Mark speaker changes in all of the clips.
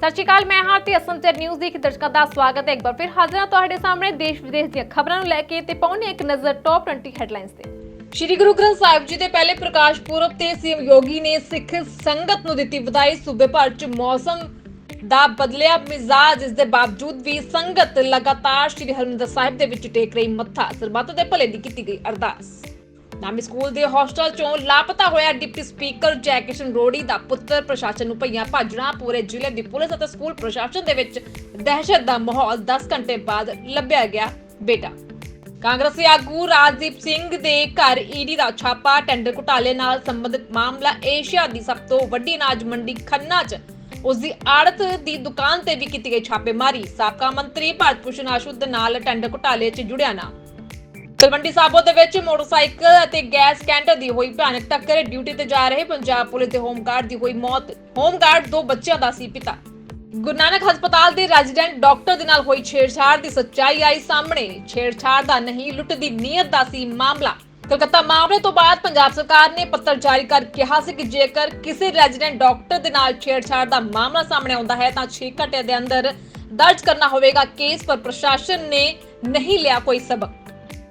Speaker 1: ਸਤਿ ਸ਼੍ਰੀ ਅਕਾਲ, ਮੈਂ ਹਾਂ ਤੇ ਅਸੰਚਰ ਨਿਊਜ਼ ਦੀ ਦਰਸ਼ਕਾਂ ਦਾ ਸਵਾਗਤ ਹੈ। ਇੱਕ ਵਾਰ ਫਿਰ ਹਾਜ਼ਰ ਹਾਂ ਤੁਹਾਡੇ ਸਾਹਮਣੇ ਦੇਸ਼ ਵਿਦੇਸ਼ ਦੀਆਂ ਖਬਰਾਂ ਨੂੰ ਲੈ ਕੇ ਤੇ ਪਾਉਣੇ ਇੱਕ ਨਜ਼ਰ ਟੌਪ 20 ਹੈਡਲਾਈਨਸ ਤੇ। ਸ਼੍ਰੀ ਗੁਰੂ ਗ੍ਰੰਥ ਸਾਹਿਬ ਜੀ ਦੇ ਪਹਿਲੇ ਪ੍ਰਕਾਸ਼ ਪੁਰਬ ਤੇ ਸੀਐਮ ਯੋਗੀ ਨੇ ਸਿੱਖ ਸੰਗਤ ਨੂੰ ਦਿੱਤੀ ਵਧਾਈ। ਸੂਬੇ ਭਰ ਚ ਮੌਸਮ ਦਾ ਬਦਲਿਆ ਮਿਜ਼ਾਜ, ਇਸ ਦੇ ਬਾਵਜੂਦ ਵੀ ਸੰਗਤ ਲਗਾਤਾਰ ਸ਼੍ਰੀ ਹਰਿਮੰਦਰ ਸਾਹਿਬ ਦੇ ਵਿੱਚ ਟੇਕ ਰਹੀ ਮੱਥਾ। ਸਰਬੱਤ ਦੇ ਭਲੇ ਦੀ ਕੀਤੀ ਗਈ ਅਰਦਾਸ। ਨਾਮੀ ਸਕੂਲ ਦੇ ਹੋਸਟਲ ਚੋਂ ਲਾਪਤਾ ਹੋਇਆ ਡਿਪਟੀ ਸਪੀਕਰ ਜੈਕਿਸ਼ਨ ਰੋੜੀ ਦਾ ਪੁੱਤਰ ਪ੍ਰਸ਼ਾਸਨ ਨੂੰ ਭਈਆਂ ਭਾਜਣਾ ਪੂਰੇ ਜ਼ਿਲ੍ਹੇ ਦੀ ਪੁਲਿਸ ਅਤੇ ਸਕੂਲ ਪ੍ਰਸ਼ਾਸਨ ਦੇ ਵਿੱਚ ਦਹਿਸ਼ਤ ਦਾ ਮਾਹੌਲ 10 ਘੰਟੇ ਬਾਅਦ ਲੱਭਿਆ ਗਿਆ ਬੇਟਾ। ਕਾਂਗਰਸੀ ਆਗੂ ਰਾਜਦੀਪ ਸਿੰਘ ਦੇ ਘਰ ਈਡੀ ਦਾ ਛਾਪਾ, ਟੈਂਡਰ ਘੁਟਾਲੇ ਨਾਲ ਸੰਬੰਧਿਤ ਮਾਮਲਾ ਏਸ਼ੀਆ ਦੀ ਸਭ ਤੋਂ ਵੱਡੀ ਅਨਾਜ ਮੰਡੀ ਖੰਨਾ 'ਚ। ਉਸ ਦੀ ਆੜਤ ਦੀ ਦੁਕਾਨ ਤੇ ਵੀ ਕੀਤੀ ਗਈ ਛਾਪੇਮਾਰੀ। ਸਾਬਕਾ ਮੰਤਰੀ ਭਾਰਤ ਭੂਸ਼ਣ ਆਸ਼ੂ ਦੇ ਨਾਲ ਟੈਂਡਰ ਘੁਟਾਲੇ 'ਚ ਜੁੜਿਆ ਨਾਮ। ਤਲਵੰਡੀ ਸਾਬੋ ਦੇ ਵਿੱਚ ਮੋਟਰਸਾਈਕਲ ਅਤੇ ਗੈਸ ਕੈਂਟਰ ਦੀ ਹੋਈ ਭਿਆਨਕ ਟੱਕਰ, ਡਿਊਟੀ ਤੇ ਜਾ ਰਹੇ ਪੰਜਾਬ ਪੁਲਿਸ ਦੇ ਹੋਮਗਾਰਡ ਦੀ ਹੋਈ ਮੌਤ। ਹੋਮਗਾਰਡ ਦੋ ਬੱਚਿਆਂ ਦਾ ਸੀ ਪਿਤਾ। ਗੁਰੂ ਨਾਨਕ ਹਸਪਤਾਲ ਦੇ ਰੈਜ਼ੀਡੈਂਟ ਡਾਕਟਰ ਦੇ ਨਾਲ ਹੋਈ ਛੇੜਛਾੜ ਦੀ ਸੱਚਾਈ ਆਈ ਸਾਹਮਣੇ। ਛੇੜਛਾੜ ਦਾ ਨਹੀਂ ਲੁੱਟ ਦੀ ਨੀਅਤ ਦਾ ਸੀ ਮਾਮਲਾ। ਕਲਕੱਤਾ ਮਾਮਲੇ ਤੋਂ ਬਾਅਦ ਪੰਜਾਬ ਸਰਕਾਰ ਨੇ ਪੱਤਰ ਜਾਰੀ ਕਰ ਕਿਹਾ ਸੀ ਕਿ ਜੇਕਰ ਕਿਸੇ ਰੈਜ਼ੀਡੈਂਟ ਡਾਕਟਰ ਦੇ ਨਾਲ ਛੇੜਛਾੜ ਦਾ ਮਾਮਲਾ ਸਾਹਮਣੇ ਆਉਂਦਾ ਹੈ, ਤਾਂ 6 ਘੰਟਿਆਂ ਦੇ ਅੰਦਰ ਦਰਜ ਕਰਨਾ ਹੋਵੇਗਾ। ਕੇਸ ਪਰ ਪ੍ਰਸ਼ਾਸਨ ਨੇ ਨਹੀਂ ਲਿਆ ਕੋਈ ਸਬਕ।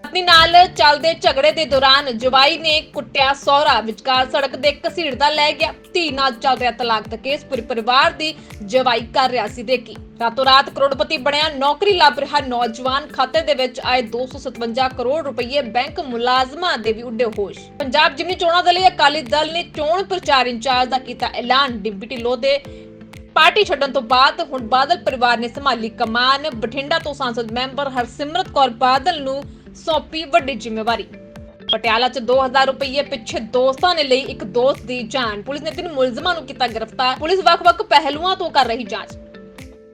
Speaker 1: ਪਤਨੀ ਨਾਲ ਚੱਲਦੇ ਝਗੜੇ ਦੇ ਦੌਰਾਨ ਜਵਾਈ ਨੇ ਕੁੱਟਿਆ ਸਹੁਰਾ। ਵਿਚਕਾਰ ਸੜਕ ਦੇ ਘਸੀੜਦਾ ਲੈ ਗਿਆ। ਧੀ ਨਾਲ ਚੱਲ ਤਲਾਕ ਦਾ ਕੇਸ ਪੂਰੇ ਪਰਿਵਾਰ ਦੀ ਜਵਾਈ ਕਰ ਰਿਹਾ ਸੀ। ਦੇਖੀ, ਰਾਤੋਂ ਰਾਤ ਕਰੋੜਪਤੀ ਬਣਿਆ, ਨੌਕਰੀ ਲੱਭ ਰਿਹਾ। ਨੌਜਵਾਨ ਖਾਤੇ ਦੇ ਵਿੱਚ ਆਏ 257 ਕਰੋੜ ਰੁਪਏ ਬੈਂਕ ਮੁਲਾਜ਼ਮਾਂ ਦੇ ਵੀ ਉੱਡੇ ਹੋਸ਼। ਪੰਜਾਬ ਜਿਮਨੀ ਚੋਣਾਂ ਦੇ ਲਈ ਅਕਾਲੀ ਦਲ ਨੇ ਚੋਣ ਪ੍ਰਚਾਰ ਇੰਚਾਰਜ ਦਾ ਕੀਤਾ ਐਲਾਨ। ਡਿੰਪੀ ਢਿੱਲੋਂ ਦੇ ਪਾਰਟੀ ਛੱਡਣ ਤੋਂ ਬਾਅਦ ਹੁਣ ਬਾਦਲ ਪਰਿਵਾਰ ਨੇ ਸੰਭਾਲੀ ਕਮਾਨ। ਬਠਿੰਡਾ ਤੋਂ ਸੰਸਦ ਮੈਂਬਰ ਹਰਸਿਮਰਤ ਕੌਰ ਬਾਦਲ ਨੂੰ ਸੌਂਪੀ ਵੱਡੀ ਜ਼ਿੰਮੇਵਾਰੀ। ਪਟਿਆਲਾ 'ਚ 2000 ਰੁਪਏ ਪਿੱਛੇ ਦੋਸਤਾਂ ਨੇ ਲਈ ਇੱਕ ਦੋਸਤ ਦੀ ਜਾਨ। ਪੁਲਿਸ ਨੇ ਤਿੰਨ ਮੁਲਜ਼ਮਾਂ ਨੂੰ ਕੀਤਾ ਗ੍ਰਿਫਤਾਰ। ਪੁਲਿਸ ਵੱਖ-ਵੱਖ ਪਹਿਲੂਆਂ ਤੋਂ ਕਰ ਰਹੀ ਜਾਂਚ।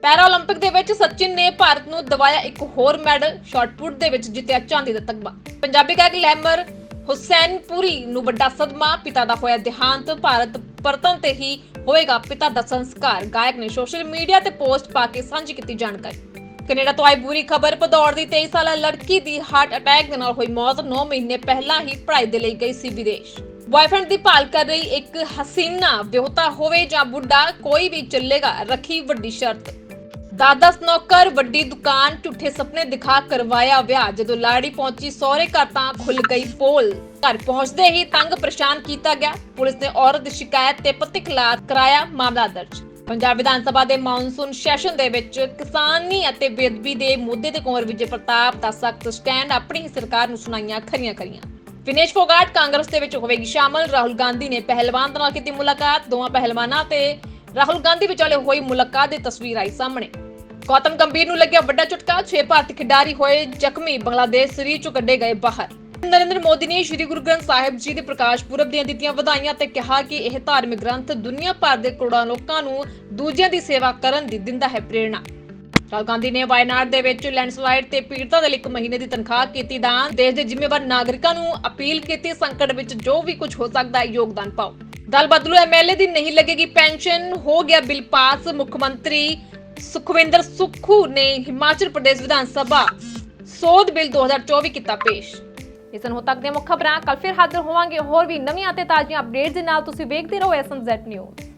Speaker 1: ਪੈਰਾਲੰਪਿਕ ਦੇ ਵਿੱਚ ਸਚਿਨ ਨੇ ਭਾਰਤ ਨੂੰ ਦਿਵਾਇਆ ਇੱਕ ਹੋਰ ਮੈਡਲ, ਸ਼ਾਟਪੁੱਟ ਦੇ ਵਿੱਚ ਜਿੱਤਿਆ ਚਾਂਦੀ ਦਾ ਤਗਮਾ। ਪੰਜਾਬੀ ਗਾਇਕ ਲੈਮਰ ਹੁਸੈਨ ਪੁਰੀ ਨੂੰ ਵੱਡਾ ਸਦਮਾ, ਪਿਤਾ ਦਾ ਹੋਇਆ ਦੇਹਾਂਤ। ਭਾਰਤ ਪਰਤਨ ਤੇ ਹੀ ਹੋਏਗਾ ਪਿਤਾ ਦਾ ਸੰਸਕਾਰ। ਗਾਇਕ ਨੇ ਸੋਸ਼ਲ ਮੀਡੀਆ ਤੇ ਪੋਸਟ ਪਾ ਕੇ ਸਾਂਝੀ ਕੀਤੀ ਜਾਣਕਾਰੀ। ਕੈਨੇਡਾ ਤੋਂ ਆਈ ਬੁਰੀ ਖਬਰ, ਭਦੌੜ ਦੀ 23 ਸਾਲਾ ਲੜਕੀ ਦੀ ਹਾਰਟ ਅਟੈਕ ਦੇ ਨਾਲ ਹੋਈ ਮੌਤ 9 ਮਹੀਨੇ ਪਹਿਲਾਂ ਹੀ ਪੜ੍ਹਾਈ ਦੇ ਲਈ ਗਈ ਸੀ ਵਿਦੇਸ਼। ਬॉयਫ੍ਰੈਂਡ ਦੀ ਭਾਲ ਕਰ ਰਹੀ ਇੱਕ ਹਸੀਨਾ, ਵਿਆਹੁਤਾ ਹੋਵੇ ਜਾਂ ਬੁੱਢਾ, ਕੋਈ ਵੀ ਚੱਲੇਗਾ, ਰੱਖੀ ਵੱਡੀ ਸ਼ਰਤ। ਦਾਦਾ ਸਨੋਕਰ, ਵੱਡੀ ਦੁਕਾਨ, ਝੂਠੇ ਸੁਪਨੇ ਦਿਖਾ ਕਰਵਾਇਆ ਵਿਆਹ, ਜਦੋਂ ਲਾੜੀ ਪਹੁੰਚੀ, ਸਹੁਰੇ ਘਰ ਤਾਂ ਖੁੱਲ ਗਈ ਪੋਲ। ਘਰ ਪਹੁੰਚਦੇ ਹੀ ਤੰਗ ਪਰੇਸ਼ਾਨ ਕੀਤਾ ਗਿਆ। ਪੁਲਿਸ ਨੇ ਔਰਤ ਦੀ ਸ਼ਿਕਾਇਤ ਤੇ ਪਤੀ ਕਰਾਇਆ ਮਾਮਲਾ ਦਰਜ। ਪੰਜਾਬ ਵਿਧਾਨ ਸਭਾ ਦੇ ਮੌਨਸੂਨ ਸੈਸ਼ਨ ਦੇ ਵਿੱਚ ਕਿਸਾਨੀ ਅਤੇ ਬੇਅਦਬੀ ਦੇ ਮੁੱਦੇ ਤੇ ਕੁੰਵਰ ਵਿਜੇ ਪ੍ਰਤਾਪ ਦਾ ਸਖਤ ਸਟੈਂਡ ਆਪਣੀ ਸਰਕਾਰ ਨੂੰ ਸੁਣਾਈਆਂ ਖਰੀਆਂ ਖਰੀਆਂ। ਵਿਨੇਸ਼ ਫੋਗਾਟ ਕਾਂਗਰਸ ਦੇ ਵਿੱਚ ਹੋਵੇਗੀ ਸ਼ਾਮਲ। ਰਾਹੁਲ ਗਾਂਧੀ ਨੇ ਪਹਿਲਵਾਨ ਨਾਲ ਕੀਤੀ ਮੁਲਾਕਾਤ। ਦੋਵਾਂ ਪਹਿਲਵਾਨਾਂ ਤੇ ਰਾਹੁਲ ਗਾਂਧੀ ਵਿਚਾਲੇ ਹੋਈ ਮੁਲਾਕਾਤ ਦੀ ਤਸਵੀਰ ਆਈ ਸਾਹਮਣੇ। ਗੌਤਮ ਗੰਭੀਰ ਨੂੰ ਲੱਗਿਆ ਵੱਡਾ ਝਟਕਾ। 6 ਭਾਰਤੀ ਖਿਡਾਰੀ ਹੋਏ ਜ਼ਖਮੀ। ਬੰਗਲਾਦੇਸ਼ ਸਰੀਰ ਚੋਂ ਕੱਢੇ ਗਏ ਬਾਹਰ। ਨਰਿੰਦਰ ਮੋਦੀ ਨੇ ਸ਼੍ਰੀ ਗੁਰੂ ਗ੍ਰੰਥ ਸਾਹਿਬ ਜੀ ਦੇ ਪ੍ਰਕਾਸ਼ ਪੁਰਬ ਦੀਆਂ ਦਿੱਤੀਆਂ ਵਧਾਈਆਂ ਤੇ ਕਿਹਾ ਕਿ ਇਹ ਧਾਰਮਿਕ ਗ੍ਰੰਥ ਦੁਨੀਆ ਭਰ ਦੇ ਕਰੋੜਾਂ ਲੋਕਾਂ ਨੂੰ ਦੂਜਿਆਂ ਦੀ ਸੇਵਾ ਕਰਨ ਦੀ ਦਿੰਦਾ ਹੈ ਪ੍ਰੇਰਣਾ। ਰਾਹੁਲ ਗਾਂਧੀ ਨੇ ਵਾਇਨਾਡ ਦੇ ਵਿੱਚ ਲੈਂਡਸਲਾਈਡ ਤੇ ਪੀੜਤਾਂ ਦੇ ਲਈ ਇੱਕ ਮਹੀਨੇ ਦੀ ਤਨਖਾਹ ਕੀਤੀ ਦਾਨ ਦੇਸ਼ ਦੇ ਜ਼ਿੰਮੇਵਾਰ ਨਾਗਰਿਕਾਂ ਨੂੰ ਅਪੀਲ ਕੀਤੀ, ਸੰਕਟ ਵਿੱਚ ਜੋ ਵੀ ਕੁਝ ਹੋ ਸਕਦਾ ਹੈ ਯੋਗਦਾਨ ਪਾਓ। ਦਲ ਬਦਲੂ ਐਮਐਲਏ ਦੀ ਨਹੀਂ ਲੱਗੇਗੀ ਪੈਨਸ਼ਨ, ਹੋ ਗਿਆ ਬਿੱਲ ਪਾਸ, ਮੁੱਖ ਮੰਤਰੀ ਸੁਖਵਿੰਦਰ ਸੁੱਖੂ ਨੇ ਹਿਮਾਚਲ ਪ੍ਰਦੇਸ਼ ਵਿਧਾਨ ਸਭਾ ਸੋਧ ਬਿੱਲ 2024 ਕੀਤਾ ਪੇਸ਼। ਇਸ ਨੂੰ ਤੱਕ ਦੀਆਂ ਮੁੱਖ ਖਬਰਾਂ ਕੱਲ ਫਿਰ ਹਾਜ਼ਰ ਹੋਵਾਂਗੇ। ਹੋਰ ਵੀ ਨਵੀਆਂ ਤੇ ਤਾਜ਼ੀਆਂ ਅਪਡੇਟਸ ਦੇ ਨਾਲ ਤੁਸੀਂ ਵੇਖਦੇ ਰਹੋ ਐਸਐਮਜ਼ੈਡ ਨਿਊਜ਼।